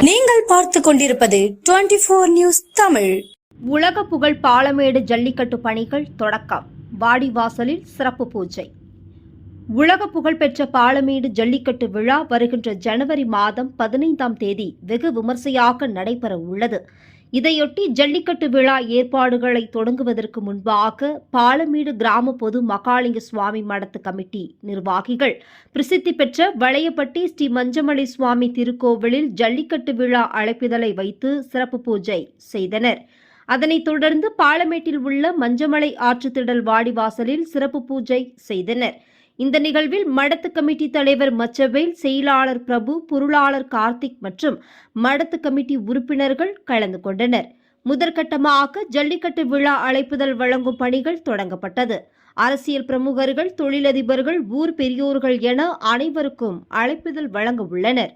நீங்கள் பார்த்து கொண்டிருப்பது டுவெண்டி போர் நியூஸ் தமிழ். உலக புகழ் பாலமேடு ஜல்லிக்கட்டு பணிகள் தொடக்கம். வாடிவாசலில் சிறப்பு பூஜை. உலக புகழ்பெற்ற பாலமேடு ஜல்லிக்கட்டு விழா வருகின்ற ஜனவரி மாதம் பதினைந்தாம் தேதி வெகு விமர்சையாக நடைபெற உள்ளது. இதையொட்டி ஜல்லிக்கட்டு விழா ஏற்பாடுகளை தொடங்குவதற்கு முன்பாக பாலமேடு கிராம பொது மகாலிங்க சுவாமி மடத்து கமிட்டி நிர்வாகிகள் பிரசித்தி பெற்ற வளையப்பட்டி ஸ்ரீ மஞ்சமலை சுவாமி திருக்கோவிலில் ஜல்லிக்கட்டு விழா அழைப்பிதழை வைத்து சிறப்பு பூஜை செய்தனர். அதனைத் தொடர்ந்து பாலமேட்டில் உள்ள மஞ்சமலை ஆற்றுத்திடல் வாடிவாசலில் சிறப்பு பூஜை செய்தனர். இந்த நிகழ்வில் மடத்து கமிட்டி தலைவர் மச்சவேல் செயலாளர் பிரபு பொருளாளர் கார்த்திக் மற்றும் மடத்து கமிட்டி உறுப்பினர்கள் கலந்து கொண்டனர். முதற்கட்டமாக ஜல்லிக்கட்டு விழா அழைப்புதல் வழங்கும் பணிகள் தொடங்கப்பட்டது. அரசியல் பிரமுகர்கள் தொழிலதிபர்கள் ஊர் பெரியோர்கள் என அனைவருக்கும் அழைப்புதல் வழங்க உள்ளனர்.